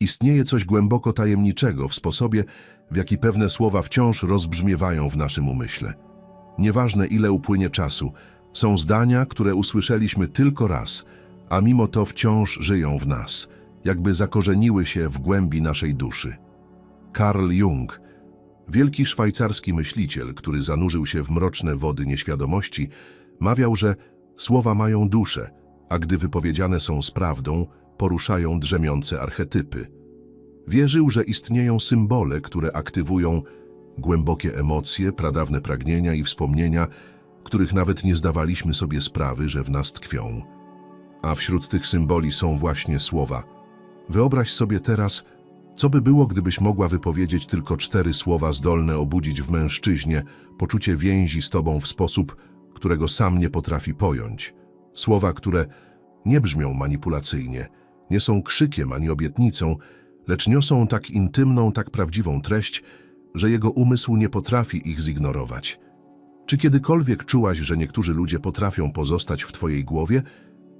Istnieje coś głęboko tajemniczego w sposobie, w jaki pewne słowa wciąż rozbrzmiewają w naszym umyśle. Nieważne ile upłynie czasu, są zdania, które usłyszeliśmy tylko raz, a mimo to wciąż żyją w nas, jakby zakorzeniły się w głębi naszej duszy. Karl Jung, wielki szwajcarski myśliciel, który zanurzył się w mroczne wody nieświadomości, mawiał, że słowa mają duszę, a gdy wypowiedziane są z prawdą, poruszają drzemiące archetypy. Wierzył, że istnieją symbole, które aktywują głębokie emocje, pradawne pragnienia i wspomnienia, których nawet nie zdawaliśmy sobie sprawy, że w nas tkwią. A wśród tych symboli są właśnie słowa. Wyobraź sobie teraz, co by było, gdybyś mogła wypowiedzieć tylko cztery słowa zdolne obudzić w mężczyźnie poczucie więzi z tobą w sposób, którego sam nie potrafi pojąć. Słowa, które nie brzmią manipulacyjnie, nie są krzykiem ani obietnicą, lecz niosą tak intymną, tak prawdziwą treść, że jego umysł nie potrafi ich zignorować. Czy kiedykolwiek czułaś, że niektórzy ludzie potrafią pozostać w twojej głowie,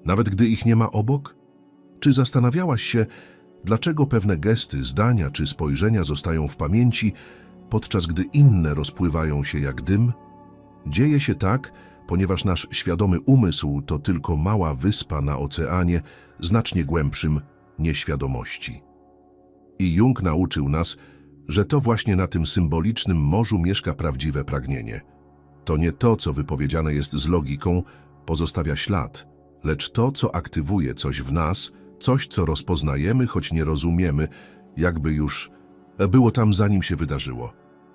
nawet gdy ich nie ma obok? Czy zastanawiałaś się, dlaczego pewne gesty, zdania czy spojrzenia zostają w pamięci, podczas gdy inne rozpływają się jak dym? Dzieje się tak, ponieważ nasz świadomy umysł to tylko mała wyspa na oceanie znacznie głębszym nieświadomości. I Jung nauczył nas, że to właśnie na tym symbolicznym morzu mieszka prawdziwe pragnienie. To nie to, co wypowiedziane jest z logiką, pozostawia ślad, lecz to, co aktywuje coś w nas, coś, co rozpoznajemy, choć nie rozumiemy, jakby już było tam zanim się wydarzyło.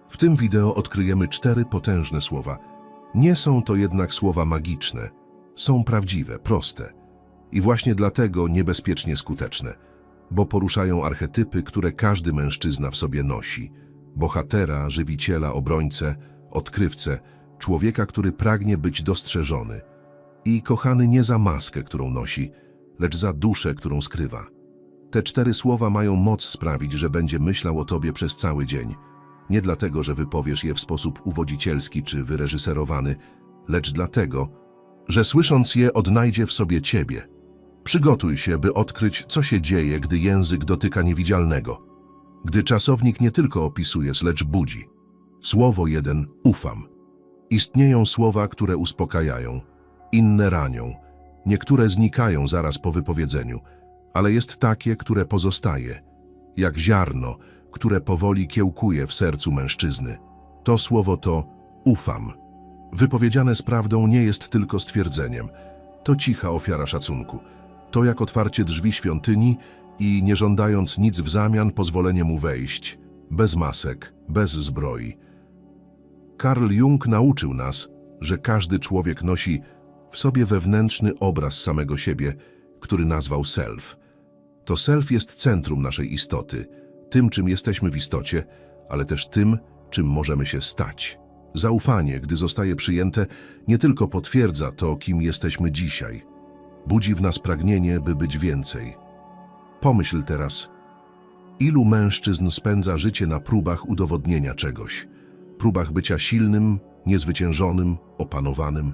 W tym wideo odkryjemy cztery potężne słowa. Nie są to jednak słowa magiczne. Są prawdziwe, proste i właśnie dlatego niebezpiecznie skuteczne, bo poruszają archetypy, które każdy mężczyzna w sobie nosi. Bohatera, żywiciela, obrońcę, odkrywcę, człowieka, który pragnie być dostrzeżony i kochany nie za maskę, którą nosi, lecz za duszę, którą skrywa. Te cztery słowa mają moc sprawić, że będzie myślał o tobie przez cały dzień. Nie dlatego, że wypowiesz je w sposób uwodzicielski czy wyreżyserowany, lecz dlatego, że słysząc je odnajdzie w sobie ciebie. Przygotuj się, by odkryć, co się dzieje, gdy język dotyka niewidzialnego. Gdy czasownik nie tylko opisuje, lecz budzi. Słowo jeden ufam. Istnieją słowa, które uspokajają, inne ranią, niektóre znikają zaraz po wypowiedzeniu, ale jest takie, które pozostaje, jak ziarno, które powoli kiełkuje w sercu mężczyzny. To słowo to ufam. Wypowiedziane z prawdą nie jest tylko stwierdzeniem, to cicha ofiara szacunku. To jak otwarcie drzwi świątyni i nie żądając nic w zamian pozwolenie mu wejść, bez masek, bez zbroi. Karl Jung nauczył nas, że każdy człowiek nosi w sobie wewnętrzny obraz samego siebie, który nazwał self. To self jest centrum naszej istoty, tym, czym jesteśmy w istocie, ale też tym, czym możemy się stać. Zaufanie, gdy zostaje przyjęte, nie tylko potwierdza to, kim jesteśmy dzisiaj. Budzi w nas pragnienie, by być więcej. Pomyśl teraz, ilu mężczyzn spędza życie na próbach udowodnienia czegoś, próbach bycia silnym, niezwyciężonym, opanowanym.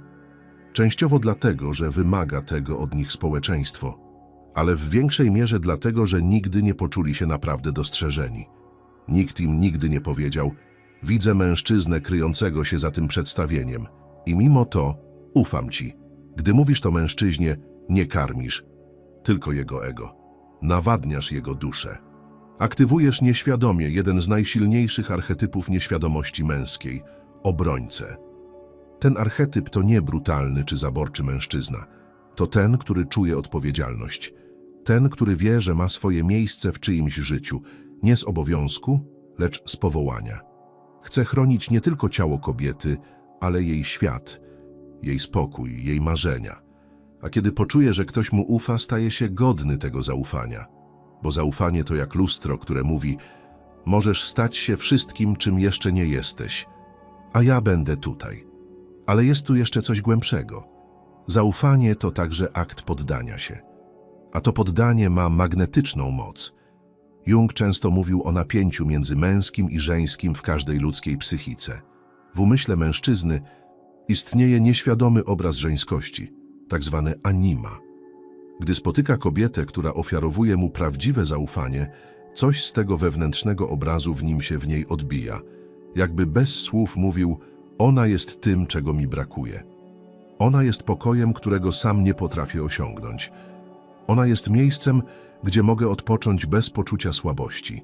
Częściowo dlatego, że wymaga tego od nich społeczeństwo, ale w większej mierze dlatego, że nigdy nie poczuli się naprawdę dostrzeżeni. Nikt im nigdy nie powiedział, widzę mężczyznę kryjącego się za tym przedstawieniem i mimo to ufam ci. Gdy mówisz to mężczyźnie, nie karmisz, tylko jego ego. Nawadniasz jego duszę. Aktywujesz nieświadomie jeden z najsilniejszych archetypów nieświadomości męskiej obrońcę. Ten archetyp to nie brutalny czy zaborczy mężczyzna. To ten, który czuje odpowiedzialność. Ten, który wie, że ma swoje miejsce w czyimś życiu, nie z obowiązku, lecz z powołania. Chce chronić nie tylko ciało kobiety, ale jej świat, jej spokój, jej marzenia. A kiedy poczuje, że ktoś mu ufa, staje się godny tego zaufania. Bo zaufanie to jak lustro, które mówi: Możesz stać się wszystkim, czym jeszcze nie jesteś, a ja będę tutaj. Ale jest tu jeszcze coś głębszego. Zaufanie to także akt poddania się. A to poddanie ma magnetyczną moc. Jung często mówił o napięciu między męskim i żeńskim w każdej ludzkiej psychice. W umyśle mężczyzny istnieje nieświadomy obraz żeńskości, tak zwany anima. Gdy spotyka kobietę, która ofiarowuje mu prawdziwe zaufanie, Coś z tego wewnętrznego obrazu w nim się w niej odbija. Jakby bez słów mówił, ona jest tym, czego mi brakuje. Ona jest pokojem, którego sam nie potrafię osiągnąć. Ona jest miejscem, gdzie mogę odpocząć bez poczucia słabości.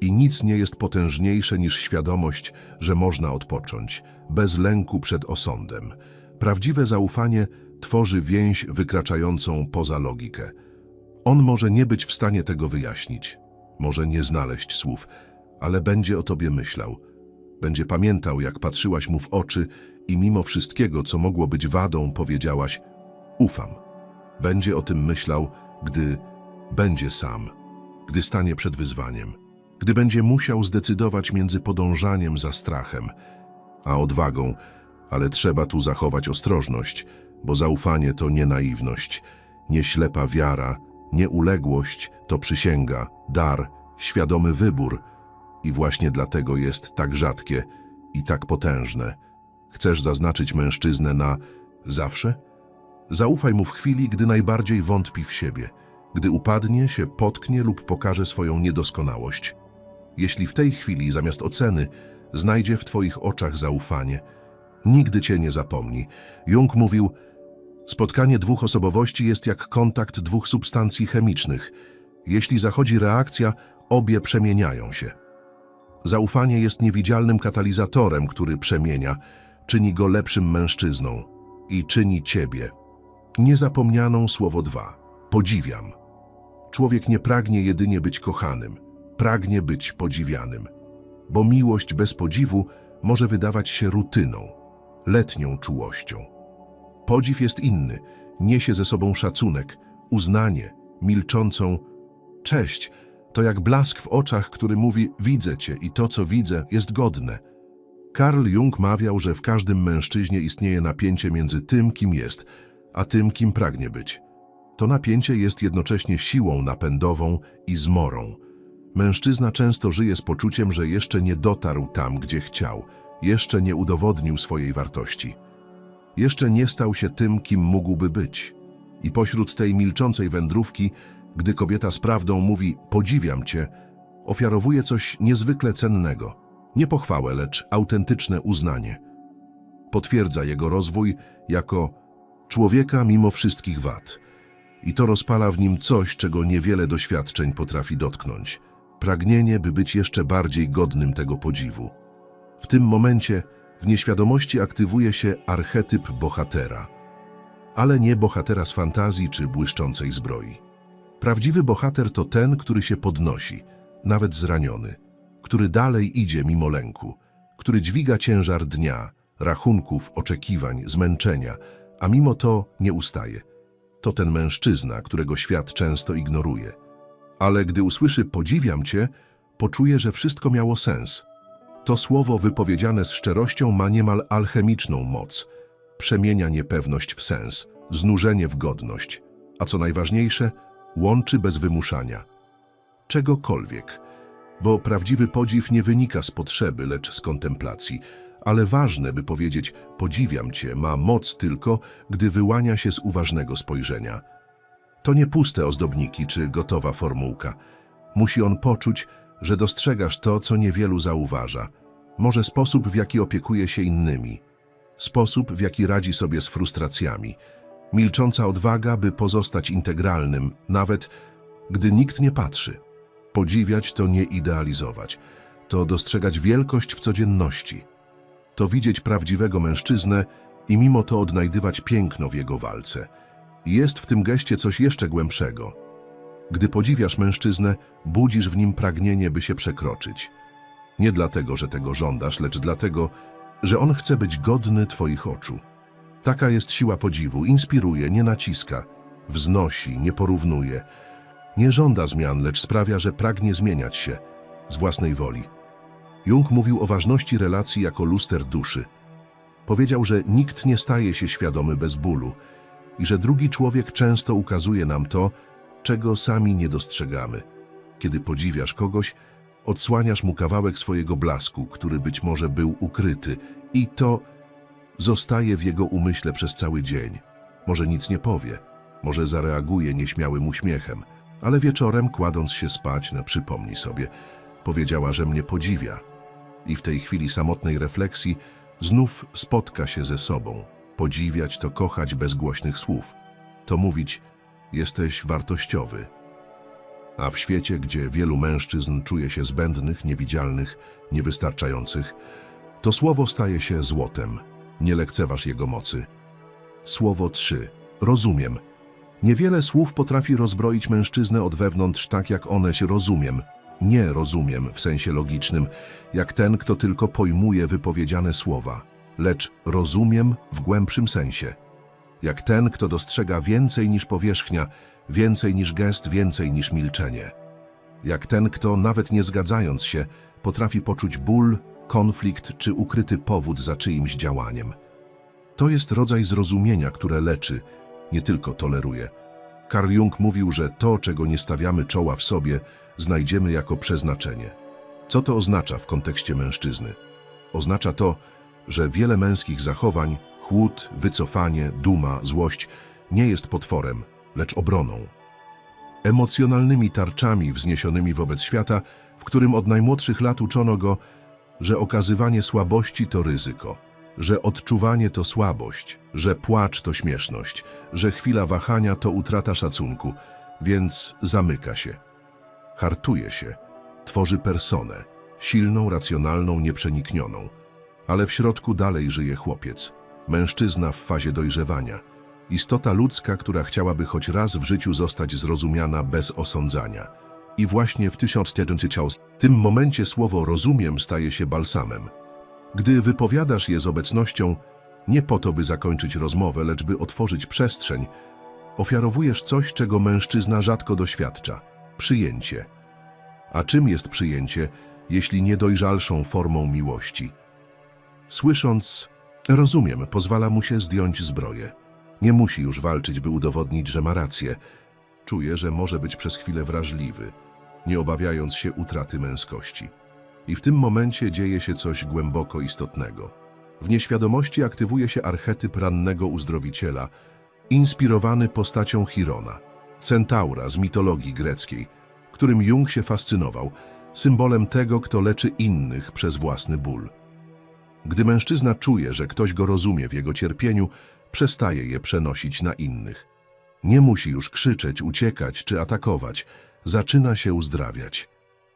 I nic nie jest potężniejsze niż świadomość, że można odpocząć, bez lęku przed osądem. Prawdziwe zaufanie tworzy więź wykraczającą poza logikę. On może nie być w stanie tego wyjaśnić, może nie znaleźć słów, ale będzie o tobie myślał. Będzie pamiętał, jak patrzyłaś mu w oczy i mimo wszystkiego, co mogło być wadą, powiedziałaś: Ufam. Będzie o tym myślał, gdy będzie sam, gdy stanie przed wyzwaniem, gdy będzie musiał zdecydować między podążaniem za strachem a odwagą, ale trzeba tu zachować ostrożność, bo zaufanie to nie naiwność, nie ślepa wiara, nie uległość, to przysięga, dar, świadomy wybór i właśnie dlatego jest tak rzadkie i tak potężne. Chcesz zaznaczyć mężczyznę na zawsze? Zaufaj mu w chwili, gdy najbardziej wątpi w siebie, gdy upadnie, się potknie lub pokaże swoją niedoskonałość. Jeśli w tej chwili zamiast oceny znajdzie w Twoich oczach zaufanie, nigdy Cię nie zapomni. Jung mówił, spotkanie dwóch osobowości jest jak kontakt dwóch substancji chemicznych. Jeśli zachodzi reakcja, obie przemieniają się. Zaufanie jest niewidzialnym katalizatorem, który przemienia, czyni go lepszym mężczyzną i czyni Ciebie. Niezapomnianą słowo dwa. Podziwiam. Człowiek nie pragnie jedynie być kochanym, pragnie być podziwianym. Bo miłość bez podziwu może wydawać się rutyną, letnią czułością. Podziw jest inny, niesie ze sobą szacunek, uznanie, milczącą cześć. To jak blask w oczach, który mówi: Widzę cię i to, co widzę, jest godne. Karl Jung mawiał, że w każdym mężczyźnie istnieje napięcie między tym, kim jest, a tym, kim pragnie być. To napięcie jest jednocześnie siłą napędową i zmorą. Mężczyzna często żyje z poczuciem, że jeszcze nie dotarł tam, gdzie chciał, jeszcze nie udowodnił swojej wartości. Jeszcze nie stał się tym, kim mógłby być. I pośród tej milczącej wędrówki, gdy kobieta z prawdą mówi podziwiam cię, ofiarowuje coś niezwykle cennego. Nie pochwałę, lecz autentyczne uznanie. Potwierdza jego rozwój jako człowieka mimo wszystkich wad. I to rozpala w nim coś, czego niewiele doświadczeń potrafi dotknąć. Pragnienie, by być jeszcze bardziej godnym tego podziwu. W tym momencie w nieświadomości aktywuje się archetyp bohatera. Ale nie bohatera z fantazji czy błyszczącej zbroi. Prawdziwy bohater to ten, który się podnosi, nawet zraniony, który dalej idzie mimo lęku, który dźwiga ciężar dnia, rachunków, oczekiwań, zmęczenia, a mimo to nie ustaje. To ten mężczyzna, którego świat często ignoruje. Ale gdy usłyszy podziwiam cię, poczuje, że wszystko miało sens. To słowo wypowiedziane z szczerością ma niemal alchemiczną moc. Przemienia niepewność w sens, znużenie w godność, a co najważniejsze, łączy bez wymuszania. Czegokolwiek, bo prawdziwy podziw nie wynika z potrzeby, lecz z kontemplacji. Ale ważne, by powiedzieć podziwiam cię, ma moc tylko, gdy wyłania się z uważnego spojrzenia. To nie puste ozdobniki czy gotowa formułka. Musi on poczuć, że dostrzegasz to, co niewielu zauważa. Może sposób, w jaki opiekuje się innymi. Sposób, w jaki radzi sobie z frustracjami. Milcząca odwaga, by pozostać integralnym, nawet gdy nikt nie patrzy. Podziwiać to nie idealizować. To dostrzegać wielkość w codzienności. To widzieć prawdziwego mężczyznę i mimo to odnajdywać piękno w jego walce. Jest w tym geście coś jeszcze głębszego. Gdy podziwiasz mężczyznę, budzisz w nim pragnienie, by się przekroczyć. Nie dlatego, że tego żądasz, lecz dlatego, że on chce być godny Twoich oczu. Taka jest siła podziwu, inspiruje, nie naciska, wznosi, nie porównuje. Nie żąda zmian, lecz sprawia, że pragnie zmieniać się z własnej woli. Jung mówił o ważności relacji jako luster duszy. Powiedział, że nikt nie staje się świadomy bez bólu i że drugi człowiek często ukazuje nam to, czego sami nie dostrzegamy. Kiedy podziwiasz kogoś, odsłaniasz mu kawałek swojego blasku, który być może był ukryty i to zostaje w jego umyśle przez cały dzień. Może nic nie powie, może zareaguje nieśmiałym uśmiechem, Ale wieczorem, kładąc się spać, na przypomnij sobie, powiedziała, że mnie podziwia. I w tej chwili samotnej refleksji znów spotka się ze sobą. Podziwiać to kochać bez głośnych słów. To mówić, jesteś wartościowy. A w świecie, gdzie wielu mężczyzn czuje się zbędnych, niewidzialnych, niewystarczających, to słowo staje się złotem. Nie lekceważ jego mocy. Słowo 3. Rozumiem. Niewiele słów potrafi rozbroić mężczyznę od wewnątrz tak jak one się rozumiem. Nie rozumiem w sensie logicznym, jak ten, kto tylko pojmuje wypowiedziane słowa, lecz rozumiem w głębszym sensie. Jak ten, kto dostrzega więcej niż powierzchnia, więcej niż gest, więcej niż milczenie. Jak ten, kto nawet nie zgadzając się, potrafi poczuć ból, konflikt czy ukryty powód za czyimś działaniem. To jest rodzaj zrozumienia, które leczy, nie tylko toleruje. Carl Jung mówił, że to, czego nie stawiamy czoła w sobie, znajdziemy jako przeznaczenie. Co to oznacza w kontekście mężczyzny? Oznacza to, że wiele męskich zachowań, chłód, wycofanie, duma, złość nie jest potworem, lecz obroną. Emocjonalnymi tarczami wzniesionymi wobec świata, w którym od najmłodszych lat uczono go, że okazywanie słabości to ryzyko, że odczuwanie to słabość, że płacz to śmieszność, że chwila wahania to utrata szacunku, więc zamyka się, hartuje się, tworzy personę, silną, racjonalną, nieprzeniknioną. Ale w środku dalej żyje chłopiec, mężczyzna w fazie dojrzewania, istota ludzka, która chciałaby choć raz w życiu zostać zrozumiana bez osądzania. I właśnie w 1900 w tym momencie słowo rozumiem staje się balsamem. Gdy wypowiadasz je z obecnością, nie po to, by zakończyć rozmowę, lecz by otworzyć przestrzeń, ofiarowujesz coś, czego mężczyzna rzadko doświadcza przyjęcie. A czym jest przyjęcie, jeśli niedojrzalszą formą miłości? Słysząc, rozumiem, pozwala mu się zdjąć zbroję. Nie musi już walczyć, by udowodnić, że ma rację. Czuje, że może być przez chwilę wrażliwy, nie obawiając się utraty męskości. I w tym momencie dzieje się coś głęboko istotnego. W nieświadomości aktywuje się archetyp rannego uzdrowiciela, inspirowany postacią Chirona, centaura z mitologii greckiej, którym Jung się fascynował, symbolem tego, kto leczy innych przez własny ból. Gdy mężczyzna czuje, że ktoś go rozumie w jego cierpieniu, przestaje je przenosić na innych. Nie musi już krzyczeć, uciekać czy atakować, zaczyna się uzdrawiać.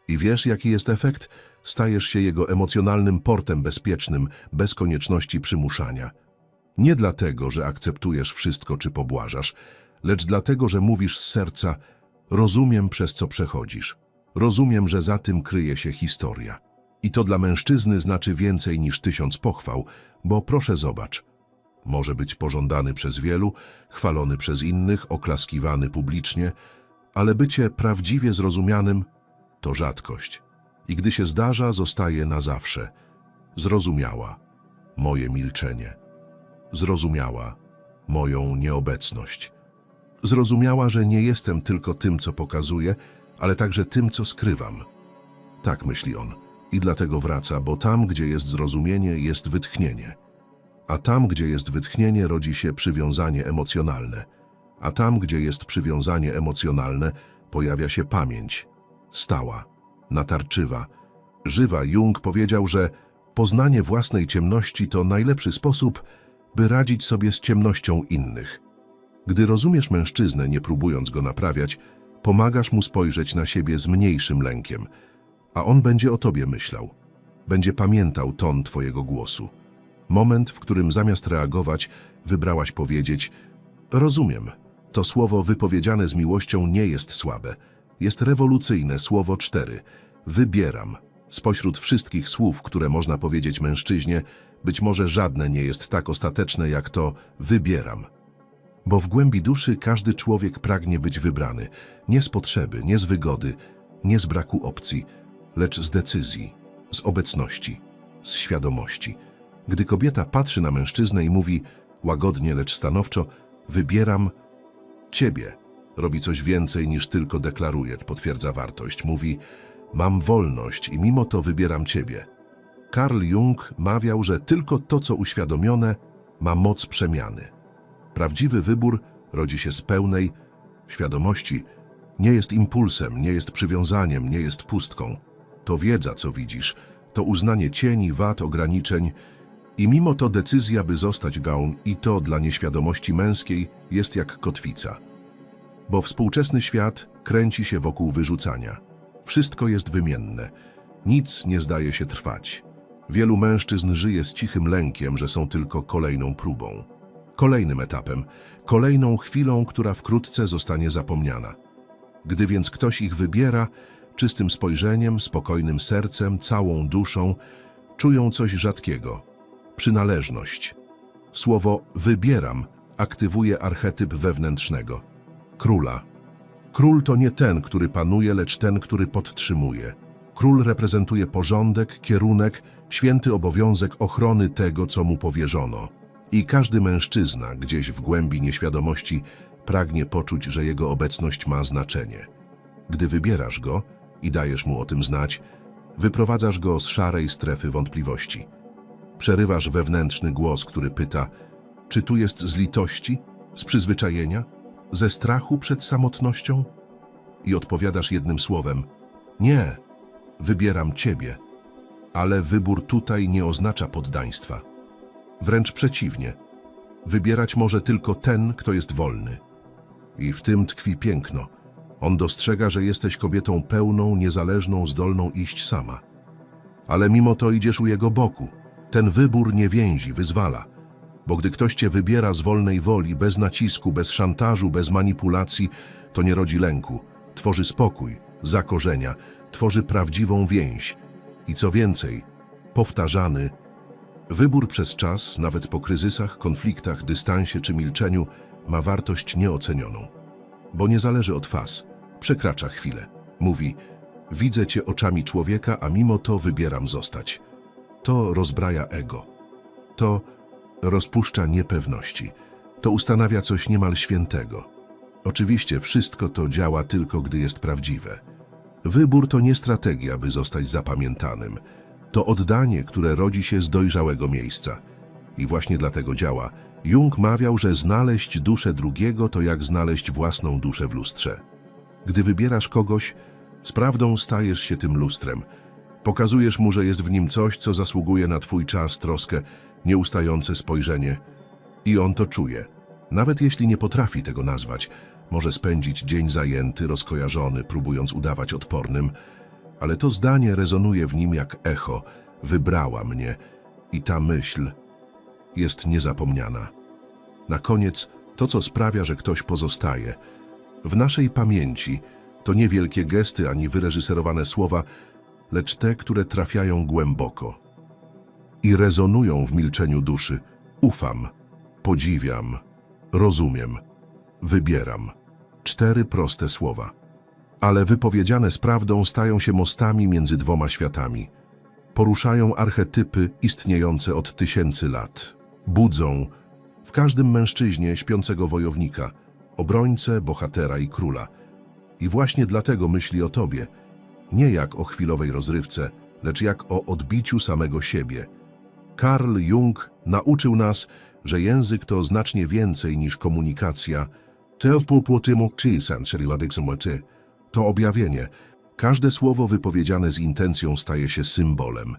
I wiesz, jaki jest efekt? Stajesz się jego emocjonalnym portem bezpiecznym, bez konieczności przymuszania. Nie dlatego, że akceptujesz wszystko czy pobłażasz, lecz dlatego, że mówisz z serca: Rozumiem, przez co przechodzisz. Rozumiem, że za tym kryje się historia. I to dla mężczyzny znaczy więcej niż tysiąc pochwał, bo proszę zobacz. Może być pożądany przez wielu, chwalony przez innych, oklaskiwany publicznie, ale bycie prawdziwie zrozumianym to rzadkość. I gdy się zdarza, zostaje na zawsze. Zrozumiała moje milczenie. Zrozumiała moją nieobecność. Zrozumiała, że nie jestem tylko tym, co pokazuję, ale także tym, co skrywam. Tak myśli on. I dlatego wraca, bo tam, gdzie jest zrozumienie, jest wytchnienie. A tam, gdzie jest wytchnienie, rodzi się przywiązanie emocjonalne. A tam, gdzie jest przywiązanie emocjonalne, pojawia się pamięć. Stała, natarczywa, żywa. Jung powiedział, że poznanie własnej ciemności to najlepszy sposób, by radzić sobie z ciemnością innych. Gdy rozumiesz mężczyznę, nie próbując go naprawiać, pomagasz mu spojrzeć na siebie z mniejszym lękiem, a on będzie o tobie myślał. Będzie pamiętał ton twojego głosu. Moment, w którym zamiast reagować, wybrałaś powiedzieć: Rozumiem. To słowo wypowiedziane z miłością nie jest słabe. Jest rewolucyjne słowo cztery. Wybieram. Spośród wszystkich słów, które można powiedzieć mężczyźnie, być może żadne nie jest tak ostateczne jak to wybieram. Bo w głębi duszy każdy człowiek pragnie być wybrany, nie z potrzeby, nie z wygody, nie z braku opcji, lecz z decyzji, z obecności, z świadomości. Gdy kobieta patrzy na mężczyznę i mówi łagodnie, lecz stanowczo, wybieram ciebie, robi coś więcej niż tylko deklaruje, potwierdza wartość, mówi mam wolność i mimo to wybieram ciebie. Carl Jung mawiał, że tylko to, co uświadomione, ma moc przemiany. Prawdziwy wybór rodzi się z pełnej świadomości, Nie jest impulsem, nie jest przywiązaniem, nie jest pustką. To wiedza, co widzisz, to uznanie cieni, wad, ograniczeń i mimo to decyzja, by zostać gaun i to dla nieświadomości męskiej jest jak kotwica. Bo współczesny świat kręci się wokół wyrzucania. Wszystko jest wymienne. Nic nie zdaje się trwać. Wielu mężczyzn żyje z cichym lękiem, że są tylko kolejną próbą. Kolejnym etapem, kolejną chwilą, która wkrótce zostanie zapomniana. Gdy więc ktoś ich wybiera, czystym spojrzeniem, spokojnym sercem, całą duszą, czują coś rzadkiego przynależność. Słowo wybieram aktywuje archetyp wewnętrznego króla. Król to nie ten, który panuje, lecz ten, który podtrzymuje. Król reprezentuje porządek, kierunek, święty obowiązek ochrony tego, co mu powierzono. I każdy mężczyzna gdzieś w głębi nieświadomości pragnie poczuć, że jego obecność ma znaczenie. Gdy wybierasz go i dajesz mu o tym znać, wyprowadzasz go z szarej strefy wątpliwości. Przerywasz wewnętrzny głos, który pyta, czy tu jest z litości, z przyzwyczajenia, ze strachu przed samotnością? I odpowiadasz jednym słowem, nie, wybieram Ciebie. Ale wybór tutaj nie oznacza poddaństwa. Wręcz przeciwnie, wybierać może tylko ten, kto jest wolny. I w tym tkwi piękno. On dostrzega, że jesteś kobietą pełną, niezależną, zdolną iść sama. Ale mimo to idziesz u jego boku. Ten wybór nie więzi, wyzwala. Bo gdy ktoś cię wybiera z wolnej woli, bez nacisku, bez szantażu, bez manipulacji, to nie rodzi lęku. Tworzy spokój, zakorzenia, tworzy prawdziwą więź. I co więcej, powtarzany, wybór przez czas, nawet po kryzysach, konfliktach, dystansie czy milczeniu, ma wartość nieocenioną. Bo nie zależy od faz, przekracza chwilę. Mówi, widzę cię oczami człowieka, a mimo to wybieram zostać. To rozbraja ego. To rozpuszcza niepewności. To ustanawia coś niemal świętego. Oczywiście wszystko to działa tylko, gdy jest prawdziwe. Wybór to nie strategia, by zostać zapamiętanym. To oddanie, które rodzi się z dojrzałego miejsca. I właśnie dlatego działa. Jung mawiał, że znaleźć duszę drugiego to jak znaleźć własną duszę w lustrze. Gdy wybierasz kogoś, z prawdą stajesz się tym lustrem. Pokazujesz mu, że jest w nim coś, co zasługuje na twój czas, troskę, nieustające spojrzenie. I on to czuje. Nawet jeśli nie potrafi tego nazwać, może spędzić dzień zajęty, rozkojarzony, próbując udawać odpornym, ale to zdanie rezonuje w nim jak echo. Wybrała mnie i ta myśl jest niezapomniana. Na koniec to, co sprawia, że ktoś pozostaje. W naszej pamięci to nie wielkie gesty ani wyreżyserowane słowa, lecz te, które trafiają głęboko i rezonują w milczeniu duszy. Ufam, podziwiam, rozumiem, wybieram. Cztery proste słowa. Ale wypowiedziane z prawdą stają się mostami między dwoma światami. Poruszają archetypy istniejące od tysięcy lat. Budzą w każdym mężczyźnie śpiącego wojownika, obrońcę, bohatera i króla. I właśnie dlatego myśli o tobie, nie jak o chwilowej rozrywce, lecz jak o odbiciu samego siebie. Karl Jung nauczył nas, że język to znacznie więcej niż komunikacja. To objawienie. Każde słowo wypowiedziane z intencją staje się symbolem,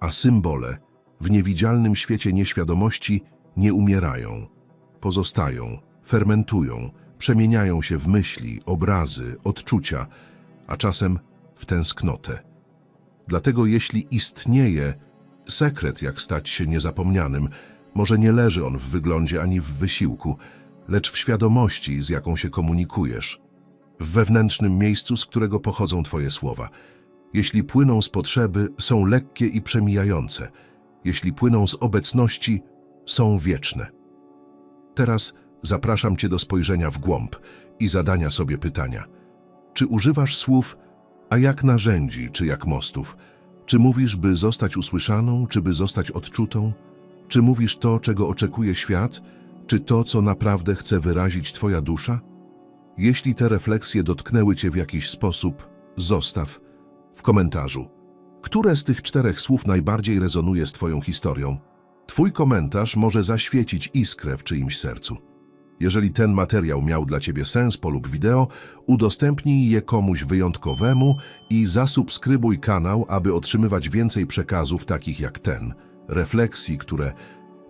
a symbole w niewidzialnym świecie nieświadomości nie umierają, pozostają, fermentują, przemieniają się w myśli, obrazy, odczucia, a czasem w tęsknotę. Dlatego jeśli istnieje sekret, jak stać się niezapomnianym, może nie leży on w wyglądzie ani w wysiłku, lecz w świadomości, z jaką się komunikujesz, w wewnętrznym miejscu, z którego pochodzą Twoje słowa. Jeśli płyną z potrzeby, są lekkie i przemijające. Jeśli płyną z obecności, są wieczne. Teraz zapraszam Cię do spojrzenia w głąb i zadania sobie pytania. Czy używasz słów, a jak narzędzi, czy jak mostów? Czy mówisz, by zostać usłyszaną, czy by zostać odczutą? Czy mówisz to, czego oczekuje świat, czy to, co naprawdę chce wyrazić Twoja dusza? Jeśli te refleksje dotknęły Cię w jakiś sposób, zostaw w komentarzu. Które z tych czterech słów najbardziej rezonuje z Twoją historią? Twój komentarz może zaświecić iskrę w czyimś sercu. Jeżeli ten materiał miał dla Ciebie sens po lub wideo, udostępnij je komuś wyjątkowemu i zasubskrybuj kanał, aby otrzymywać więcej przekazów takich jak ten, refleksji, które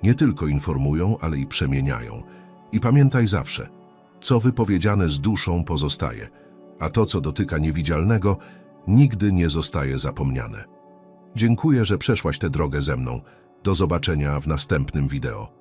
nie tylko informują, ale i przemieniają. I pamiętaj zawsze, co wypowiedziane z duszą pozostaje, a to, co dotyka niewidzialnego, nigdy nie zostaje zapomniane. Dziękuję, że przeszłaś tę drogę ze mną. Do zobaczenia w następnym wideo.